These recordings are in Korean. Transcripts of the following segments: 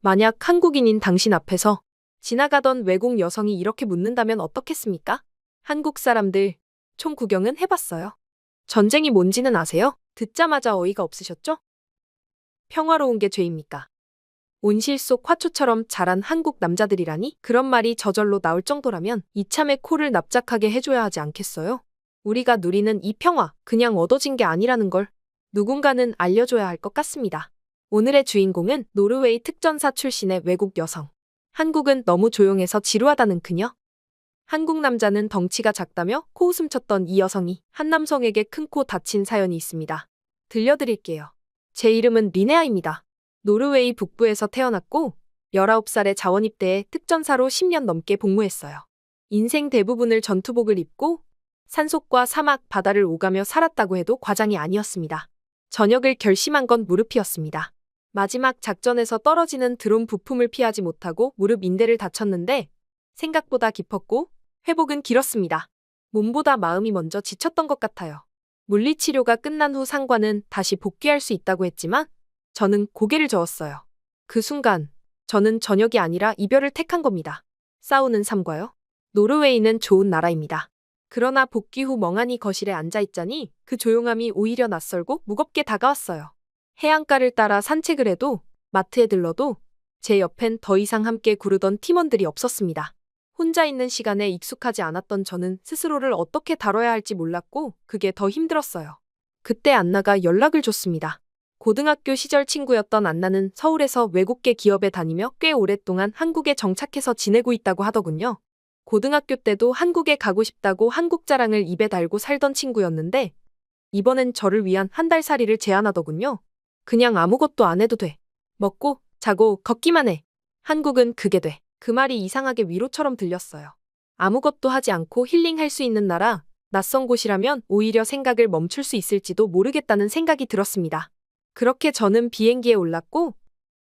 만약 한국인인 당신 앞에서 지나가던 외국 여성이 이렇게 묻는다면 어떻겠습니까? 한국 사람들 총 구경은 해봤어요. 전쟁이 뭔지는 아세요? 듣자마자 어이가 없으셨죠? 평화로운 게 죄입니까? 온실 속 화초처럼 자란 한국 남자들이라니 그런 말이 저절로 나올 정도라면 이참에 코를 납작하게 해줘야 하지 않겠어요? 우리가 누리는 이 평화 그냥 얻어진 게 아니라는 걸 누군가는 알려줘야 할 것 같습니다. 오늘의 주인공은 노르웨이 특전사 출신의 외국 여성. 한국은 너무 조용해서 지루하다는 그녀. 한국 남자는 덩치가 작다며 코웃음 쳤던 이 여성이 한 남성에게 큰 코 다친 사연이 있습니다. 들려드릴게요. 제 이름은 리네아입니다. 노르웨이 북부에서 태어났고 19살에 자원 입대해 특전사로 10년 넘게 복무했어요. 인생 대부분을 전투복을 입고 산속과 사막, 바다를 오가며 살았다고 해도 과장이 아니었습니다. 전역을 결심한 건 무릎이었습니다. 마지막 작전에서 떨어지는 드론 부품을 피하지 못하고 무릎 인대를 다쳤는데 생각보다 깊었고 회복은 길었습니다. 몸보다 마음이 먼저 지쳤던 것 같아요. 물리치료가 끝난 후 상관은 다시 복귀할 수 있다고 했지만 저는 고개를 저었어요. 그 순간 저는 전역이 아니라 이별을 택한 겁니다. 싸우는 삶과요. 노르웨이는 좋은 나라입니다. 그러나 복귀 후 멍하니 거실에 앉아 있자니 그 조용함이 오히려 낯설고 무겁게 다가왔어요. 해안가를 따라 산책을 해도 마트에 들러도 제 옆엔 더 이상 함께 구르던 팀원들이 없었습니다. 혼자 있는 시간에 익숙하지 않았던 저는 스스로를 어떻게 다뤄야 할지 몰랐고 그게 더 힘들었어요. 그때 안나가 연락을 줬습니다. 고등학교 시절 친구였던 안나는 서울에서 외국계 기업에 다니며 꽤 오랫동안 한국에 정착해서 지내고 있다고 하더군요. 고등학교 때도 한국에 가고 싶다고 한국 자랑을 입에 달고 살던 친구였는데 이번엔 저를 위한 한 달 살이를 제안하더군요. 그냥 아무것도 안 해도 돼. 먹고 자고 걷기만 해. 한국은 그게 돼. 그 말이 이상하게 위로처럼 들렸어요. 아무것도 하지 않고 힐링할 수 있는 나라, 낯선 곳이라면 오히려 생각을 멈출 수 있을지도 모르겠다는 생각이 들었습니다. 그렇게 저는 비행기에 올랐고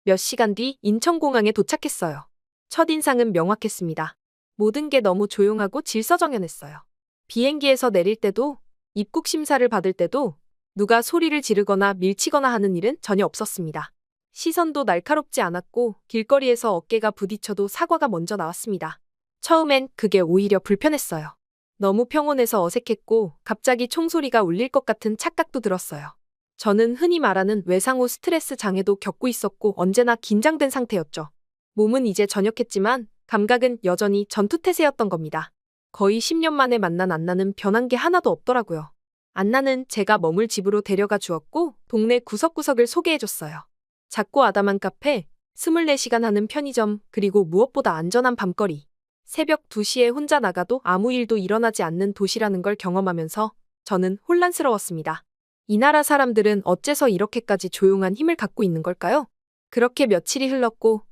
몇 시간 뒤 인천공항에 도착했어요. 첫인상은 명확했습니다. 모든 게 너무 조용하고 질서정연했어요. 비행기에서 내릴 때도 입국 심사를 받을 때도 누가 소리를 지르거나 밀치거나 하는 일은 전혀 없었습니다. 시선도 날카롭지 않았고 길거리에서 어깨가 부딪혀도 사과가 먼저 나왔습니다. 처음엔 그게 오히려 불편했어요. 너무 평온해서 어색했고 갑자기 총소리가 울릴 것 같은 착각도 들었어요. 저는 흔히 말하는 외상 후 스트레스 장애도 겪고 있었고 언제나 긴장된 상태였죠. 몸은 이제 전역했지만 감각은 여전히 전투태세였던 겁니다. 거의 10년 만에 만난 안나는 변한 게 하나도 없더라고요. 안나는 제가 머물 집으로 데려가 주었고 동네 구석구석을 소개해줬어요. 작고 아담한 카페, 24시간 하는 편의점, 그리고 무엇보다 안전한 밤거리. 새벽 2시에 혼자 나가도 아무 일도 일어나지 않는 도시라는 걸 경험하면서 저는 혼란스러웠습니다. 이 나라 사람들은 어째서 이렇게까지 조용한 힘을 갖고 있는 걸까요? 그렇게 며칠이 흘렀고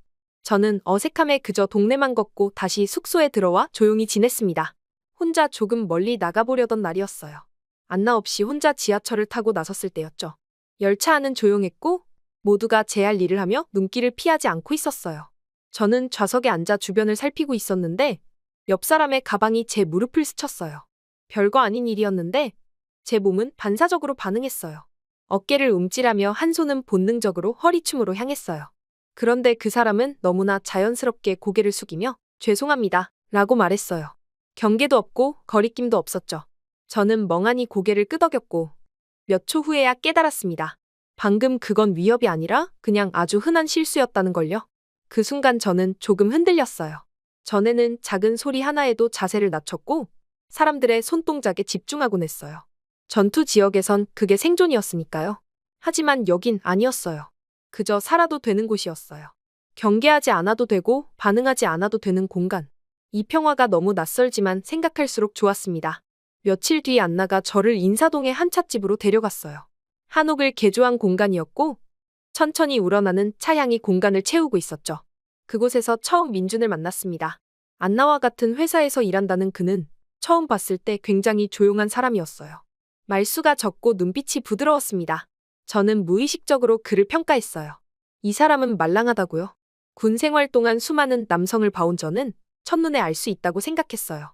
저는 어색함에 그저 동네만 걷고 다시 숙소에 들어와 조용히 지냈습니다. 혼자 조금 멀리 나가보려던 날이었어요. 안나 없이 혼자 지하철을 타고 나섰을 때였죠. 열차 안은 조용했고 모두가 제 할 일을 하며 눈길을 피하지 않고 있었어요. 저는 좌석에 앉아 주변을 살피고 있었는데 옆 사람의 가방이 제 무릎을 스쳤어요. 별거 아닌 일이었는데 제 몸은 반사적으로 반응했어요. 어깨를 움찔하며 한 손은 본능적으로 허리춤으로 향했어요. 그런데 그 사람은 너무나 자연스럽게 고개를 숙이며 죄송합니다. 라고 말했어요. 경계도 없고 거리낌도 없었죠. 저는 멍하니 고개를 끄덕였고 몇 초 후에야 깨달았습니다. 방금 그건 위협이 아니라 그냥 아주 흔한 실수였다는 걸요. 그 순간 저는 조금 흔들렸어요. 전에는 작은 소리 하나에도 자세를 낮췄고 사람들의 손동작에 집중하곤 했어요. 전투 지역에선 그게 생존이었으니까요. 하지만 여긴 아니었어요. 그저 살아도 되는 곳이었어요. 경계하지 않아도 되고 반응하지 않아도 되는 공간. 이 평화가 너무 낯설지만 생각할수록 좋았습니다. 며칠 뒤 안나가 저를 인사동의 한 찻집으로 데려갔어요. 한옥을 개조한 공간이었고 천천히 우러나는 차향이 공간을 채우고 있었죠. 그곳에서 처음 민준을 만났습니다. 안나와 같은 회사에서 일한다는 그는 처음 봤을 때 굉장히 조용한 사람이었어요. 말수가 적고 눈빛이 부드러웠습니다. 저는 무의식적으로 그를 평가했어요. 이 사람은 말랑하다고요. 군 생활 동안 수많은 남성을 봐온 저는 첫눈에 알 수 있다고 생각했어요.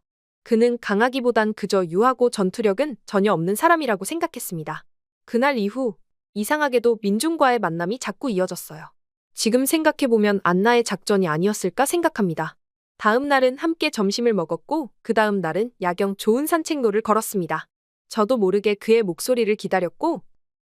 그는 강하기보단 그저 유하고 전투력은 전혀 없는 사람이라고 생각했습니다. 그날 이후 이상하게도 민중과의 만남이 자꾸 이어졌어요. 지금 생각해보면 안나의 작전이 아니었을까 생각합니다. 다음 날은 함께 점심을 먹었고, 그 다음 날은 야경 좋은 산책로를 걸었습니다. 저도 모르게 그의 목소리를 기다렸고,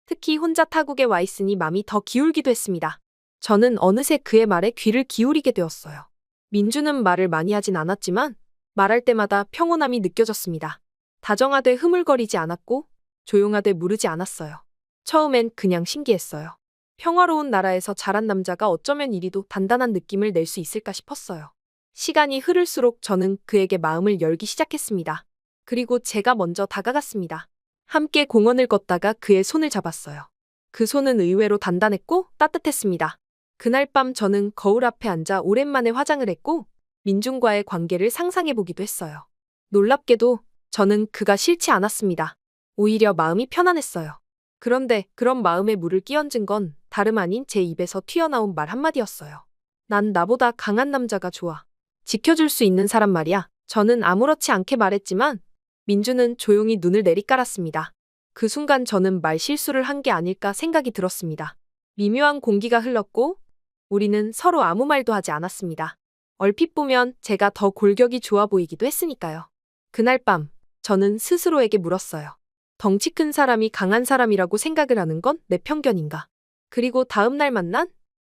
특히 혼자 타국에 와 있으니 마음이 더 기울기도 했습니다. 저는 어느새 그의 말에 귀를 기울이게 되었어요. 민주는 말을 많이 하진 않았지만, 말할 때마다 평온함이 느껴졌습니다. 다정하되 흐물거리지 않았고, 조용하되 무르지 않았어요. 처음엔 그냥 신기했어요. 평화로운 나라에서 자란 남자가 어쩌면 이리도 단단한 느낌을 낼 수 있을까 싶었어요. 시간이 흐를수록 저는 그에게 마음을 열기 시작했습니다. 그리고 제가 먼저 다가갔습니다. 함께 공원을 걷다가 그의 손을 잡았어요. 그 손은 의외로 단단했고 따뜻했습니다. 그날 밤 저는 거울 앞에 앉아 오랜만에 화장을 했고 민준과의 관계를 상상해보기도 했어요. 놀랍게도 저는 그가 싫지 않았습니다. 오히려 마음이 편안했어요. 그런데 그런 마음에 물을 끼얹은 건 다름 아닌 제 입에서 튀어나온 말 한마디였어요. 난 나보다 강한 남자가 좋아. 지켜줄 수 있는 사람 말이야. 저는 아무렇지 않게 말했지만 민주는 조용히 눈을 내리깔았습니다. 그 순간 저는 말 실수를 한 게 아닐까 생각이 들었습니다. 미묘한 공기가 흘렀고 우리는 서로 아무 말도 하지 않았습니다. 얼핏 보면 제가 더 골격이 좋아 보이기도 했으니까요. 그날 밤 저는 스스로에게 물었어요. 덩치 큰 사람이 강한 사람이라고 생각을 하는 건 내 편견인가? 그리고 다음 날 만난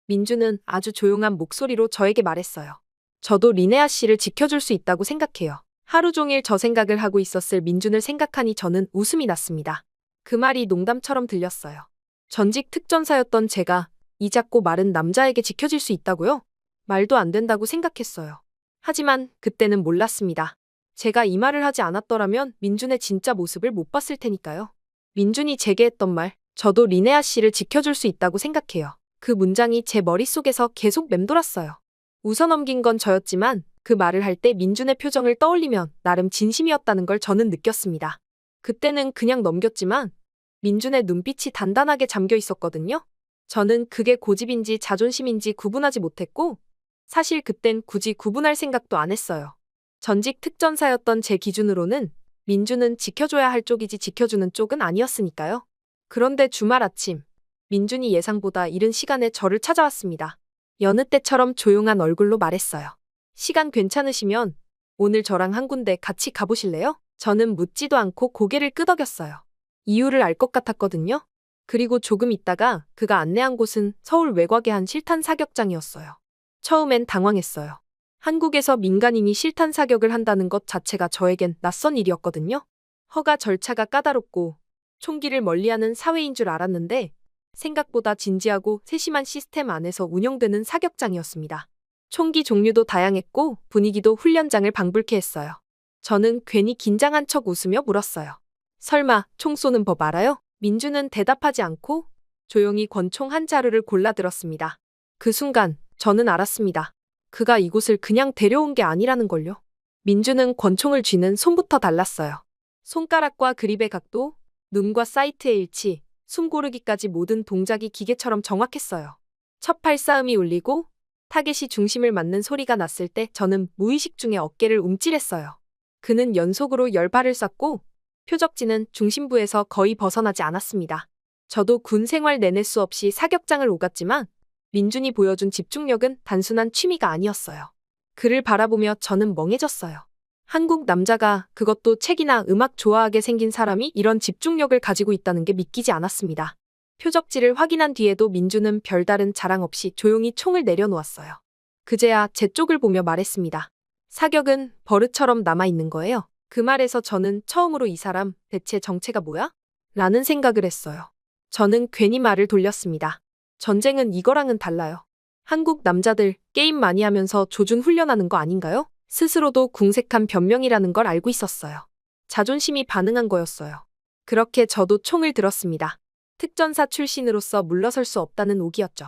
민주는 아주 조용한 목소리로 저에게 말했어요. 저도 리네아 씨를 지켜줄 수 있다고 생각해요. 하루 종일 저 생각을 하고 있었을 민준을 생각하니 저는 웃음이 났습니다. 그 말이 농담처럼 들렸어요. 전직 특전사였던 제가 이 작고 마른 남자에게 지켜질 수 있다고요? 말도 안 된다고 생각했어요. 하지만 그때는 몰랐습니다. 제가 이 말을 하지 않았더라면 민준의 진짜 모습을 못 봤을 테니까요. 민준이 제게 했던 말, 저도 리네아 씨를 지켜줄 수 있다고 생각해요. 그 문장이 제 머릿속에서 계속 맴돌았어요. 웃어넘긴 건 저였지만 그 말을 할 때 민준의 표정을 떠올리면 나름 진심이었다는 걸 저는 느꼈습니다. 그때는 그냥 넘겼지만 민준의 눈빛이 단단하게 잠겨 있었거든요. 저는 그게 고집인지 자존심인지 구분하지 못했고 사실 그땐 굳이 구분할 생각도 안 했어요. 전직 특전사였던 제 기준으로는 민준은 지켜줘야 할 쪽이지 지켜주는 쪽은 아니었으니까요. 그런데 주말 아침, 민준이 예상보다 이른 시간에 저를 찾아왔습니다. 여느 때처럼 조용한 얼굴로 말했어요. 시간 괜찮으시면 오늘 저랑 한 군데 같이 가보실래요? 저는 묻지도 않고 고개를 끄덕였어요. 이유를 알 것 같았거든요. 그리고 조금 있다가 그가 안내한 곳은 서울 외곽의 한 실탄 사격장이었어요. 처음엔 당황했어요. 한국에서 민간인이 실탄 사격을 한다는 것 자체가 저에겐 낯선 일이었거든요. 허가 절차가 까다롭고 총기를 멀리하는 사회인 줄 알았는데 생각보다 진지하고 세심한 시스템 안에서 운영되는 사격장이었습니다. 총기 종류도 다양했고 분위기도 훈련장을 방불케 했어요. 저는 괜히 긴장한 척 웃으며 물었어요. 설마 총 쏘는 법 알아요? 민주는 대답하지 않고 조용히 권총 한 자루를 골라 들었습니다. 그 순간 저는 알았습니다. 그가 이곳을 그냥 데려온 게 아니라는 걸요. 민주는 권총을 쥐는 손부터 달랐어요. 손가락과 그립의 각도, 눈과 사이트의 일치, 숨 고르기까지 모든 동작이 기계처럼 정확했어요. 첫 팔싸움이 울리고 타겟이 중심을 맞는 소리가 났을 때 저는 무의식 중에 어깨를 움찔했어요. 그는 연속으로 열 발을 쐈고 표적지는 중심부에서 거의 벗어나지 않았습니다. 저도 군 생활 내내 수없이 사격장을 오갔지만 민준이 보여준 집중력은 단순한 취미가 아니었어요. 그를 바라보며 저는 멍해졌어요. 한국 남자가 그것도 책이나 음악 좋아하게 생긴 사람이 이런 집중력을 가지고 있다는 게 믿기지 않았습니다. 표적지를 확인한 뒤에도 민주는 별다른 자랑 없이 조용히 총을 내려놓았어요. 그제야 제 쪽을 보며 말했습니다. 사격은 버릇처럼 남아있는 거예요. 그 말에서 저는 처음으로 이 사람 대체 정체가 뭐야? 라는 생각을 했어요. 저는 괜히 말을 돌렸습니다. 전쟁은 이거랑은 달라요. 한국 남자들 게임 많이 하면서 조준 훈련하는 거 아닌가요? 스스로도 궁색한 변명이라는 걸 알고 있었어요. 자존심이 반응한 거였어요. 그렇게 저도 총을 들었습니다. 특전사 출신으로서 물러설 수 없다는 오기였죠.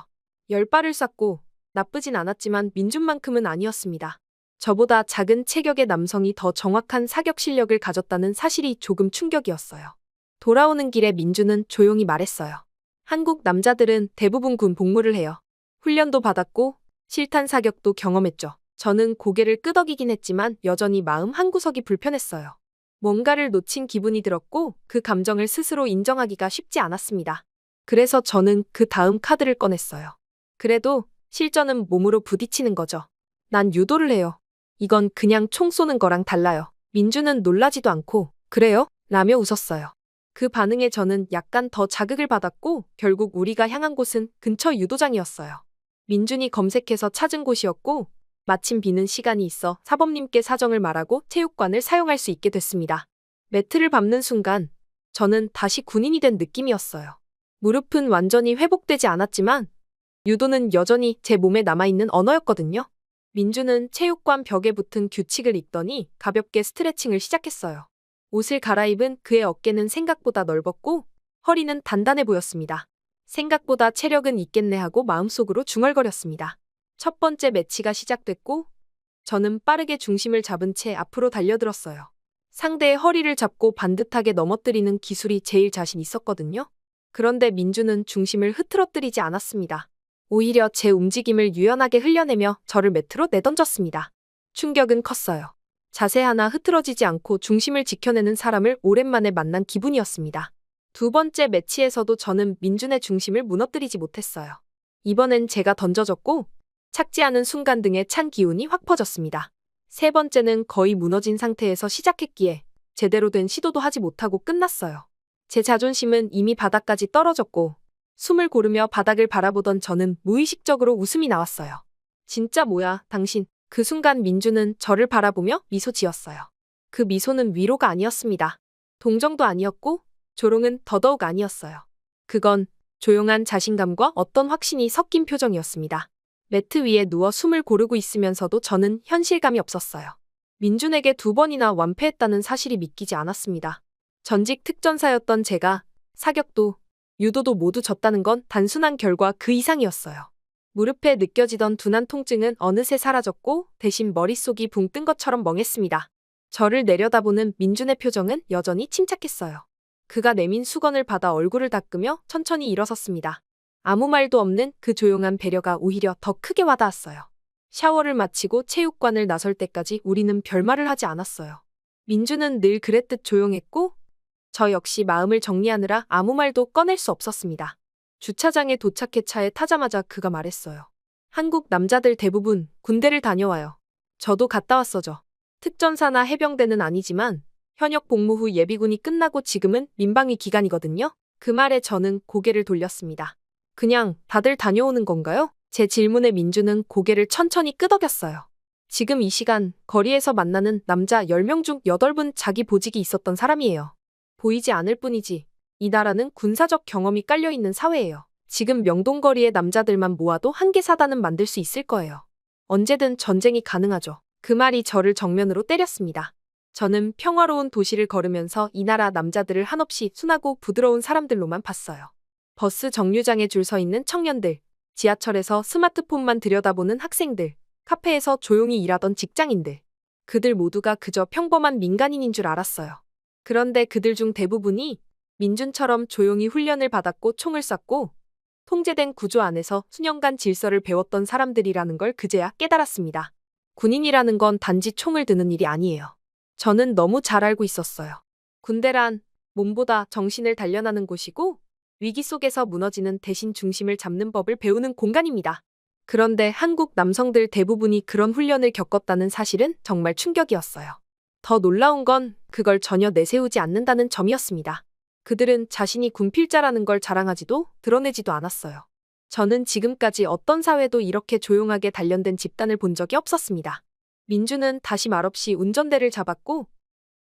열 발을 쐈고 나쁘진 않았지만 민준만큼은 아니었습니다. 저보다 작은 체격의 남성이 더 정확한 사격 실력을 가졌다는 사실이 조금 충격이었어요. 돌아오는 길에 민주는 조용히 말했어요. 한국 남자들은 대부분 군 복무를 해요. 훈련도 받았고 실탄 사격도 경험했죠. 저는 고개를 끄덕이긴 했지만 여전히 마음 한구석이 불편했어요. 뭔가를 놓친 기분이 들었고 그 감정을 스스로 인정하기가 쉽지 않았습니다. 그래서 저는 그 다음 카드를 꺼냈어요. 그래도 실전은 몸으로 부딪히는 거죠. 난 유도를 해요. 이건 그냥 총 쏘는 거랑 달라요. 민주는 놀라지도 않고, 그래요? 라며 웃었어요. 그 반응에 저는 약간 더 자극을 받았고, 결국 우리가 향한 곳은 근처 유도장이었어요. 민준이 검색해서 찾은 곳이었고, 마침 비는 시간이 있어 사범님께 사정을 말하고 체육관을 사용할 수 있게 됐습니다. 매트를 밟는 순간, 저는 다시 군인이 된 느낌이었어요. 무릎은 완전히 회복되지 않았지만, 유도는 여전히 제 몸에 남아있는 언어였거든요. 민주는 체육관 벽에 붙은 규칙을 읽더니 가볍게 스트레칭을 시작했어요. 옷을 갈아입은 그의 어깨는 생각보다 넓었고 허리는 단단해 보였습니다. 생각보다 체력은 있겠네 하고 마음속으로 중얼거렸습니다. 첫 번째 매치가 시작됐고 저는 빠르게 중심을 잡은 채 앞으로 달려들었어요. 상대의 허리를 잡고 반듯하게 넘어뜨리는 기술이 제일 자신 있었거든요. 그런데 민주는 중심을 흐트러뜨리지 않았습니다. 오히려 제 움직임을 유연하게 흘려내며 저를 매트로 내던졌습니다. 충격은 컸어요. 자세 하나 흐트러지지 않고 중심을 지켜내는 사람을 오랜만에 만난 기분이었습니다. 두 번째 매치에서도 저는 민준의 중심을 무너뜨리지 못했어요. 이번엔 제가 던져졌고 착지 않은 순간 등에 찬 기운이 확 퍼졌습니다. 세 번째는 거의 무너진 상태에서 시작했기에 제대로 된 시도도 하지 못하고 끝났어요. 제 자존심은 이미 바닥까지 떨어졌고 숨을 고르며 바닥을 바라보던 저는 무의식적으로 웃음이 나왔어요. 진짜 뭐야, 당신. 그 순간 민주는 저를 바라보며 미소 지었어요. 그 미소는 위로가 아니었습니다. 동정도 아니었고 조롱은 더더욱 아니었어요. 그건 조용한 자신감과 어떤 확신이 섞인 표정이었습니다. 매트 위에 누워 숨을 고르고 있으면서도 저는 현실감이 없었어요. 민준에게 두 번이나 완패했다는 사실이 믿기지 않았습니다. 전직 특전사였던 제가 사격도 유도도 모두 졌다는 건 단순한 결과 그 이상이었어요. 무릎에 느껴지던 둔한 통증은 어느새 사라졌고 대신 머릿속이 붕 뜬 것처럼 멍했습니다. 저를 내려다보는 민준의 표정은 여전히 침착했어요. 그가 내민 수건을 받아 얼굴을 닦으며 천천히 일어섰습니다. 아무 말도 없는 그 조용한 배려가 오히려 더 크게 와닿았어요. 샤워를 마치고 체육관을 나설 때까지 우리는 별말을 하지 않았어요. 민주는 늘 그랬듯 조용했고 저 역시 마음을 정리하느라 아무 말도 꺼낼 수 없었습니다. 주차장에 도착해 차에 타자마자 그가 말했어요. 한국 남자들 대부분 군대를 다녀와요. 저도 갔다 왔어죠. 특전사나 해병대는 아니지만 현역 복무 후 예비군이 끝나고 지금은 민방위 기간이거든요. 그 말에 저는 고개를 돌렸습니다. 그냥 다들 다녀오는 건가요? 제 질문에 민주는 고개를 천천히 끄덕였어요. 지금 이 시간 거리에서 만나는 남자 10명 중 8분 자기 보직이 있었던 사람이에요. 보이지 않을 뿐이지 이 나라는 군사적 경험이 깔려있는 사회예요. 지금 명동거리의 남자들만 모아도 한 개 사단은 만들 수 있을 거예요. 언제든 전쟁이 가능하죠. 그 말이 저를 정면으로 때렸습니다. 저는 평화로운 도시를 걸으면서 이 나라 남자들을 한없이 순하고 부드러운 사람들로만 봤어요. 버스 정류장에 줄 서 있는 청년들, 지하철에서 스마트폰만 들여다보는 학생들, 카페에서 조용히 일하던 직장인들. 그들 모두가 그저 평범한 민간인인 줄 알았어요. 그런데 그들 중 대부분이 민준처럼 조용히 훈련을 받았고 총을 쐈고 통제된 구조 안에서 수년간 질서를 배웠던 사람들이라는 걸 그제야 깨달았습니다. 군인이라는 건 단지 총을 드는 일이 아니에요. 저는 너무 잘 알고 있었어요. 군대란 몸보다 정신을 단련하는 곳이고 위기 속에서 무너지는 대신 중심을 잡는 법을 배우는 공간입니다. 그런데 한국 남성들 대부분이 그런 훈련을 겪었다는 사실은 정말 충격이었어요. 더 놀라운 건 그걸 전혀 내세우지 않는다는 점이었습니다. 그들은 자신이 군필자라는 걸 자랑하지도 드러내지도 않았어요. 저는 지금까지 어떤 사회도 이렇게 조용하게 단련된 집단을 본 적이 없었습니다. 민주는 다시 말없이 운전대를 잡았고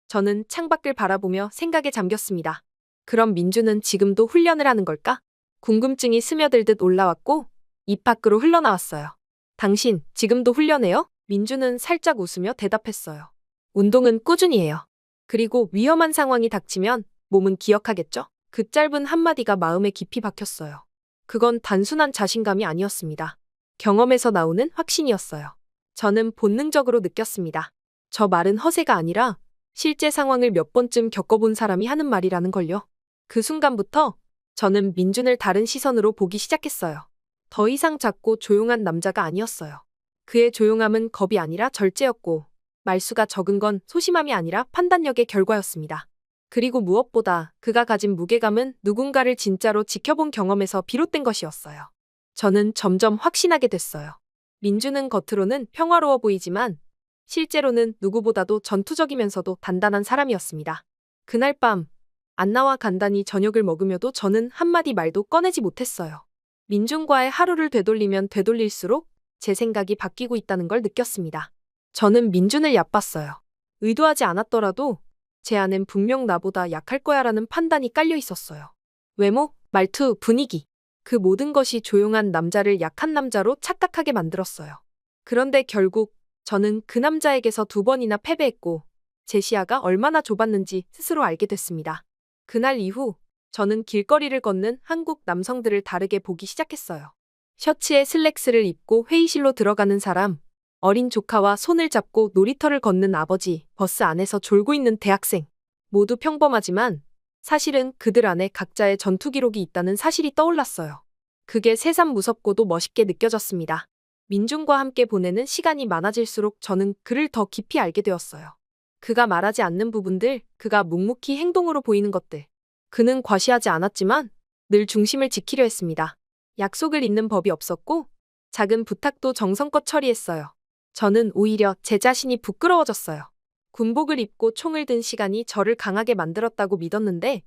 저는 창밖을 바라보며 생각에 잠겼습니다. 그럼 민주는 지금도 훈련을 하는 걸까? 궁금증이 스며들듯 올라왔고 입 밖으로 흘러나왔어요. 당신 지금도 훈련해요? 민주는 살짝 웃으며 대답했어요. 운동은 꾸준히 해요. 그리고 위험한 상황이 닥치면 몸은 기억하겠죠? 그 짧은 한마디가 마음에 깊이 박혔어요. 그건 단순한 자신감이 아니었습니다. 경험에서 나오는 확신이었어요. 저는 본능적으로 느꼈습니다. 저 말은 허세가 아니라 실제 상황을 몇 번쯤 겪어본 사람이 하는 말이라는 걸요. 그 순간부터 저는 민준을 다른 시선으로 보기 시작했어요. 더 이상 작고 조용한 남자가 아니었어요. 그의 조용함은 겁이 아니라 절제였고 말수가 적은 건 소심함이 아니라 판단력의 결과였습니다. 그리고 무엇보다 그가 가진 무게감은 누군가를 진짜로 지켜본 경험에서 비롯된 것이었어요. 저는 점점 확신하게 됐어요. 민주는 겉으로는 평화로워 보이지만 실제로는 누구보다도 전투적이면서도 단단한 사람이었습니다. 그날 밤 안나와 간단히 저녁을 먹으며도 저는 한마디 말도 꺼내지 못했어요. 민준과의 하루를 되돌리면 되돌릴수록 제 생각이 바뀌고 있다는 걸 느꼈습니다. 저는 민준을 얕봤어요. 의도하지 않았더라도 제 안엔 분명 나보다 약할 거야라는 판단이 깔려 있었어요. 외모, 말투, 분위기. 그 모든 것이 조용한 남자를 약한 남자로 착각하게 만들었어요. 그런데 결국 저는 그 남자에게서 두 번이나 패배했고 제 시야가 얼마나 좁았는지 스스로 알게 됐습니다. 그날 이후 저는 길거리를 걷는 한국 남성들을 다르게 보기 시작했어요. 셔츠에 슬랙스를 입고 회의실로 들어가는 사람, 어린 조카와 손을 잡고 놀이터를 걷는 아버지, 버스 안에서 졸고 있는 대학생. 모두 평범하지만 사실은 그들 안에 각자의 전투 기록이 있다는 사실이 떠올랐어요. 그게 새삼 무섭고도 멋있게 느껴졌습니다. 민중과 함께 보내는 시간이 많아질수록 저는 그를 더 깊이 알게 되었어요. 그가 말하지 않는 부분들, 그가 묵묵히 행동으로 보이는 것들. 그는 과시하지 않았지만 늘 중심을 지키려 했습니다. 약속을 잇는 법이 없었고 작은 부탁도 정성껏 처리했어요. 저는 오히려 제 자신이 부끄러워졌어요. 군복을 입고 총을 든 시간이 저를 강하게 만들었다고 믿었는데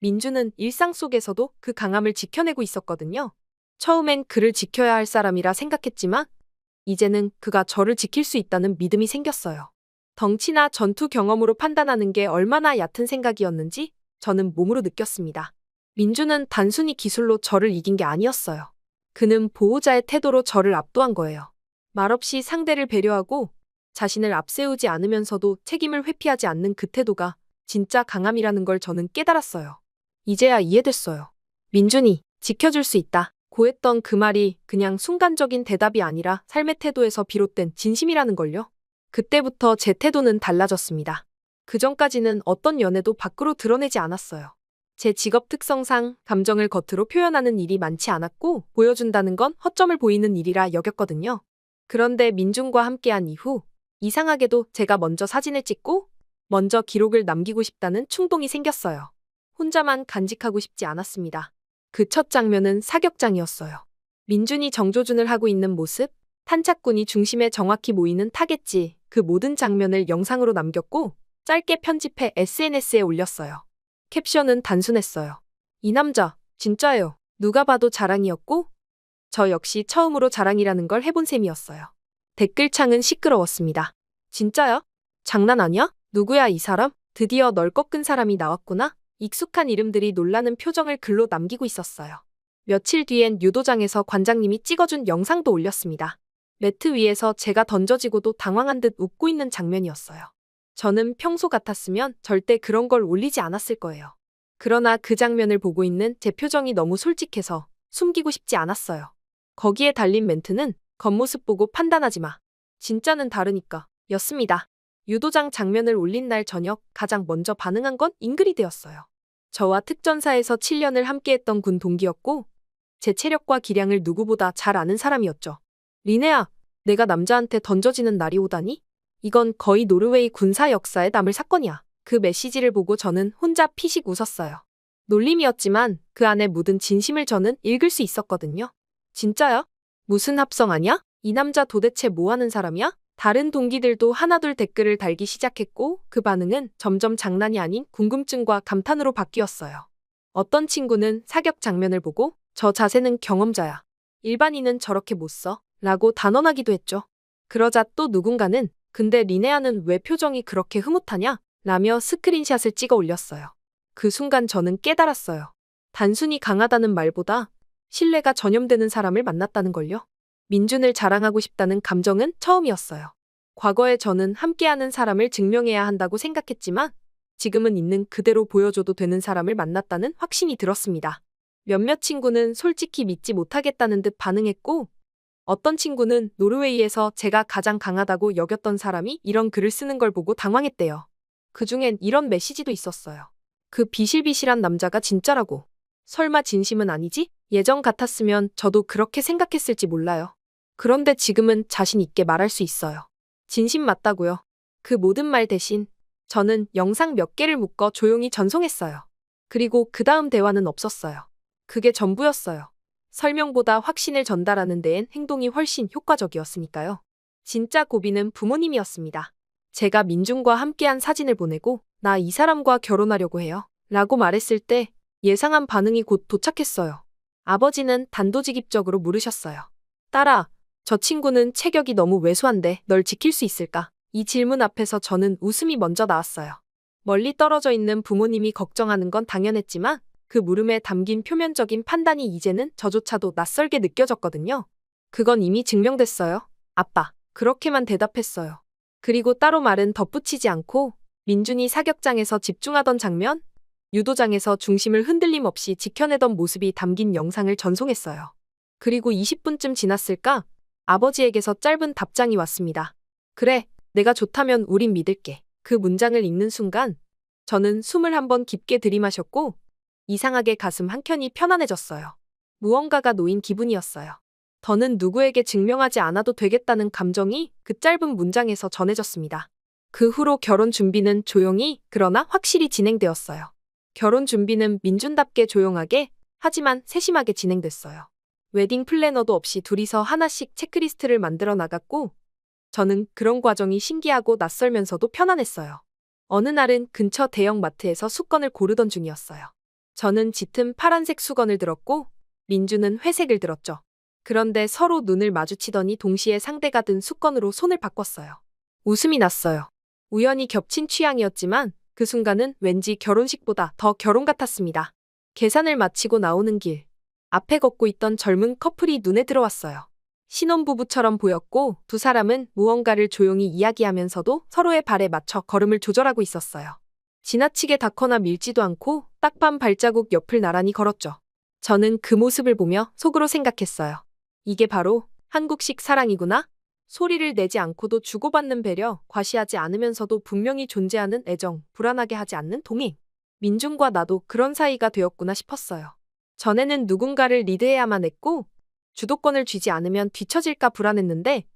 민주는 일상 속에서도 그 강함을 지켜내고 있었거든요. 처음엔 그를 지켜야 할 사람이라 생각했지만 이제는 그가 저를 지킬 수 있다는 믿음이 생겼어요. 덩치나 전투 경험으로 판단하는 게 얼마나 얕은 생각이었는지 저는 몸으로 느꼈습니다. 민주는 단순히 기술로 저를 이긴 게 아니었어요. 그는 보호자의 태도로 저를 압도한 거예요. 말없이 상대를 배려하고 자신을 앞세우지 않으면서도 책임을 회피하지 않는 그 태도가 진짜 강함이라는 걸 저는 깨달았어요. 이제야 이해됐어요. 민준이 지켜줄 수 있다. 고했던 그 말이 그냥 순간적인 대답이 아니라 삶의 태도에서 비롯된 진심이라는 걸요. 그때부터 제 태도는 달라졌습니다. 그 전까지는 어떤 연애도 밖으로 드러내지 않았어요. 제 직업 특성상 감정을 겉으로 표현하는 일이 많지 않았고 보여준다는 건 허점을 보이는 일이라 여겼거든요. 그런데 민중과 함께한 이후 이상하게도 제가 먼저 사진을 찍고 먼저 기록을 남기고 싶다는 충동이 생겼어요. 혼자만 간직하고 싶지 않았습니다. 그 첫 장면은 사격장이었어요. 민준이 정조준을 하고 있는 모습, 탄착군이 중심에 정확히 모이는 타겟지, 그 모든 장면을 영상으로 남겼고 짧게 편집해 SNS에 올렸어요. 캡션은 단순했어요. 이 남자, 진짜예요. 누가 봐도 자랑이었고, 저 역시 처음으로 자랑이라는 걸 해본 셈이었어요. 댓글창은 시끄러웠습니다. 진짜야? 장난 아니야? 누구야 이 사람? 드디어 널 꺾은 사람이 나왔구나? 익숙한 이름들이 놀라는 표정을 글로 남기고 있었어요. 며칠 뒤엔 유도장에서 관장님이 찍어준 영상도 올렸습니다. 매트 위에서 제가 던져지고도 당황한 듯 웃고 있는 장면이었어요. 저는 평소 같았으면 절대 그런 걸 올리지 않았을 거예요. 그러나 그 장면을 보고 있는 제 표정이 너무 솔직해서 숨기고 싶지 않았어요. 거기에 달린 멘트는 겉모습 보고 판단하지 마. 진짜는 다르니까. 였습니다. 유도장 장면을 올린 날 저녁 가장 먼저 반응한 건 잉그리드였어요. 저와 특전사에서 7년을 함께했던 군 동기였고 제 체력과 기량을 누구보다 잘 아는 사람이었죠. 리네아, 내가 남자한테 던져지는 날이 오다니? 이건 거의 노르웨이 군사 역사에 남을 사건이야. 그 메시지를 보고 저는 혼자 피식 웃었어요. 놀림이었지만 그 안에 묻은 진심을 저는 읽을 수 있었거든요. 진짜야? 무슨 합성 아냐? 이 남자 도대체 뭐 하는 사람이야? 다른 동기들도 하나둘 댓글을 달기 시작했고 그 반응은 점점 장난이 아닌 궁금증과 감탄으로 바뀌었어요. 어떤 친구는 사격 장면을 보고 저 자세는 경험자야. 일반인은 저렇게 못 써. 라고 단언하기도 했죠. 그러자 또 누군가는 근데 리네아는 왜 표정이 그렇게 흐뭇하냐? 라며 스크린샷을 찍어 올렸어요. 그 순간 저는 깨달았어요. 단순히 강하다는 말보다 신뢰가 전염되는 사람을 만났다는 걸요. 민준을 자랑하고 싶다는 감정은 처음이었어요. 과거에 저는 함께하는 사람을 증명해야 한다고 생각했지만 지금은 있는 그대로 보여줘도 되는 사람을 만났다는 확신이 들었습니다. 몇몇 친구는 솔직히 믿지 못하겠다는 듯 반응했고 어떤 친구는 노르웨이에서 제가 가장 강하다고 여겼던 사람이 이런 글을 쓰는 걸 보고 당황했대요. 그 중엔 이런 메시지도 있었어요. 그 비실비실한 남자가 진짜라고. 설마 진심은 아니지? 예전 같았으면 저도 그렇게 생각했을지 몰라요. 그런데 지금은 자신 있게 말할 수 있어요. 진심 맞다고요. 그 모든 말 대신 저는 영상 몇 개를 묶어 조용히 전송했어요. 그리고 그 다음 대화는 없었어요. 그게 전부였어요. 설명보다 확신을 전달하는 데엔 행동이 훨씬 효과적이었으니까요. 진짜 고비는 부모님이었습니다. 제가 민준과 함께한 사진을 보내고 나 이 사람과 결혼하려고 해요. 라고 말했을 때 예상한 반응이 곧 도착했어요. 아버지는 단도직입적으로 물으셨어요. 딸아, 저 친구는 체격이 너무 왜소한데 널 지킬 수 있을까? 이 질문 앞에서 저는 웃음이 먼저 나왔어요. 멀리 떨어져 있는 부모님이 걱정하는 건 당연했지만 그 물음에 담긴 표면적인 판단이 이제는 저조차도 낯설게 느껴졌거든요. 그건 이미 증명됐어요. 아빠. 그렇게만 대답했어요. 그리고 따로 말은 덧붙이지 않고 민준이 사격장에서 집중하던 장면, 유도장에서 중심을 흔들림 없이 지켜내던 모습이 담긴 영상을 전송했어요. 그리고 20분쯤 지났을까? 아버지에게서 짧은 답장이 왔습니다. 그래, 내가 좋다면 우린 믿을게. 그 문장을 읽는 순간 저는 숨을 한번 깊게 들이마셨고 이상하게 가슴 한켠이 편안해졌어요. 무언가가 놓인 기분이었어요. 더는 누구에게 증명하지 않아도 되겠다는 감정이 그 짧은 문장에서 전해졌습니다. 그 후로 결혼 준비는 조용히 그러나 확실히 진행되었어요. 결혼 준비는 민준답게 조용하게 하지만 세심하게 진행됐어요. 웨딩 플래너도 없이 둘이서 하나씩 체크리스트를 만들어 나갔고 저는 그런 과정이 신기하고 낯설면서도 편안했어요. 어느 날은 근처 대형 마트에서 수건을 고르던 중이었어요. 저는 짙은 파란색 수건을 들었고 민주는 회색을 들었죠. 그런데 서로 눈을 마주치더니 동시에 상대가 든 수건으로 손을 바꿨어요. 웃음이 났어요. 우연히 겹친 취향이었지만 그 순간은 왠지 결혼식보다 더 결혼 같았습니다. 계산을 마치고 나오는 길. 앞에 걷고 있던 젊은 커플이 눈에 들어왔어요. 신혼부부처럼 보였고 두 사람은 무언가를 조용히 이야기하면서도 서로의 발에 맞춰 걸음을 조절하고 있었어요. 지나치게 닿거나 밀지도 않고 딱밤 발자국 옆을 나란히 걸었죠. 저는 그 모습을 보며 속으로 생각했어요. 이게 바로 한국식 사랑이구나. 소리를 내지 않고도 주고받는 배려, 과시하지 않으면서도 분명히 존재하는 애정, 불안하게 하지 않는 동행. 민준과 나도 그런 사이가 되었구나 싶었어요. 전에는 누군가를 리드해야만 했고 주도권을 쥐지 않으면 뒤처질까 불안했는데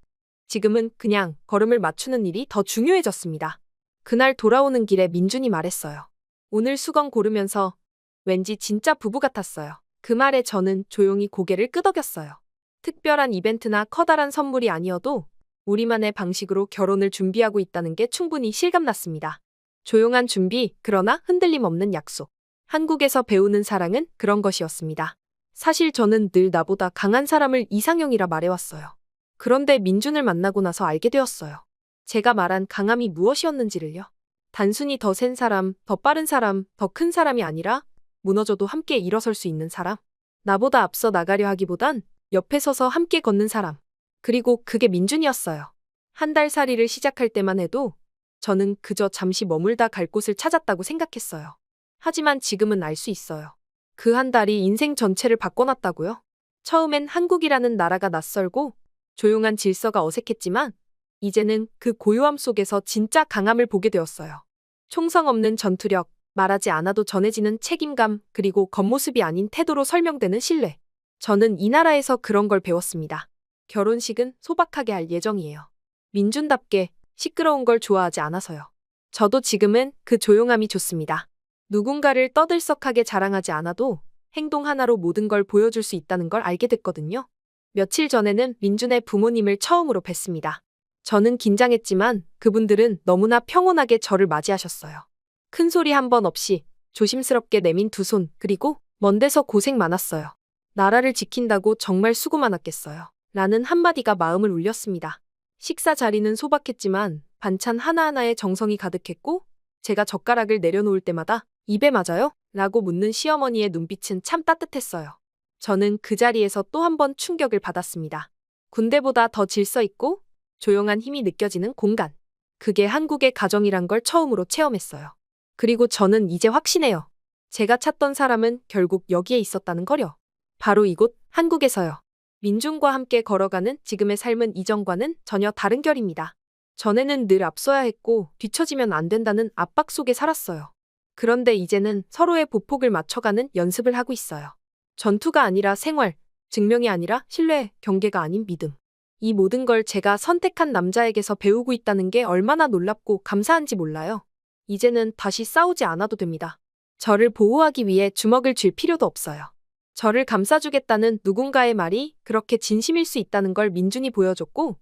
지금은 그냥 걸음을 맞추는 일이 더 중요해졌습니다. 그날 돌아오는 길에 민준이 말했어요. 오늘 수건 고르면서 왠지 진짜 부부 같았어요. 그 말에 저는 조용히 고개를 끄덕였어요. 특별한 이벤트나 커다란 선물이 아니어도 우리만의 방식으로 결혼을 준비하고 있다는 게 충분히 실감났습니다. 조용한 준비, 그러나 흔들림 없는 약속. 한국에서 배우는 사랑은 그런 것이었습니다. 사실 저는 늘 나보다 강한 사람을 이상형이라 말해왔어요. 그런데 민준을 만나고 나서 알게 되었어요. 제가 말한 강함이 무엇이었는지를요. 단순히 더 센 사람, 더 빠른 사람, 더 큰 사람이 아니라 무너져도 함께 일어설 수 있는 사람. 나보다 앞서 나가려 하기보단 옆에 서서 함께 걷는 사람. 그리고 그게 민준이었어요. 한 달 살이를 시작할 때만 해도 저는 그저 잠시 머물다 갈 곳을 찾았다고 생각했어요. 하지만 지금은 알 수 있어요. 그 한 달이 인생 전체를 바꿔놨다고요. 처음엔 한국이라는 나라가 낯설고 조용한 질서가 어색했지만 이제는 그 고요함 속에서 진짜 강함을 보게 되었어요. 총성 없는 전투력, 말하지 않아도 전해지는 책임감, 그리고 겉모습이 아닌 태도로 설명되는 신뢰. 저는 이 나라에서 그런 걸 배웠습니다. 결혼식은 소박하게 할 예정이에요. 민준답게 시끄러운 걸 좋아하지 않아서요. 저도 지금은 그 조용함이 좋습니다. 누군가를 떠들썩하게 자랑하지 않아도 행동 하나로 모든 걸 보여줄 수 있다는 걸 알게 됐거든요. 며칠 전에는 민준의 부모님을 처음으로 뵀습니다. 저는 긴장했지만 그분들은 너무나 평온하게 저를 맞이하셨어요. 큰 소리 한 번 없이 조심스럽게 내민 두 손, 그리고 먼 데서 고생 많았어요. 나라를 지킨다고 정말 수고 많았겠어요. 라는 한마디가 마음을 울렸습니다. 식사 자리는 소박했지만 반찬 하나하나에 정성이 가득했고 제가 젓가락을 내려놓을 때마다 입에 맞아요? 라고 묻는 시어머니의 눈빛은 참 따뜻했어요. 저는 그 자리에서 또 한 번 충격을 받았습니다. 군대보다 더 질서 있고 조용한 힘이 느껴지는 공간. 그게 한국의 가정이란 걸 처음으로 체험했어요. 그리고 저는 이제 확신해요. 제가 찾던 사람은 결국 여기에 있었다는 거려. 바로 이곳 한국에서요. 민중과 함께 걸어가는 지금의 삶은 이전과는 전혀 다른 결입니다. 전에는 늘 앞서야 했고 뒤처지면 안 된다는 압박 속에 살았어요. 그런데 이제는 서로의 보폭을 맞춰가는 연습을 하고 있어요. 전투가 아니라 생활, 증명이 아니라 신뢰, 경계가 아닌 믿음. 이 모든 걸 제가 선택한 남자에게서 배우고 있다는 게 얼마나 놀랍고 감사한지 몰라요. 이제는 다시 싸우지 않아도 됩니다. 저를 보호하기 위해 주먹을 쥘 필요도 없어요. 저를 감싸주겠다는 누군가의 말이 그렇게 진심일 수 있다는 걸 민준이 보여줬고,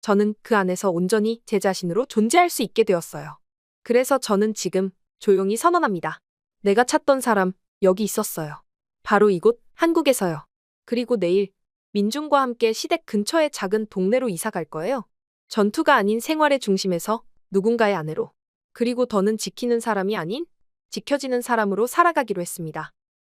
저는 그 안에서 온전히 제 자신으로 존재할 수 있게 되었어요. 그래서 저는 지금 조용히 선언합니다. 내가 찾던 사람, 여기 있었어요. 바로 이곳, 한국에서요. 그리고 내일, 민준과 함께 시댁 근처의 작은 동네로 이사 갈 거예요. 전투가 아닌 생활의 중심에서 누군가의 아내로. 그리고 더는 지키는 사람이 아닌 지켜지는 사람으로 살아가기로 했습니다.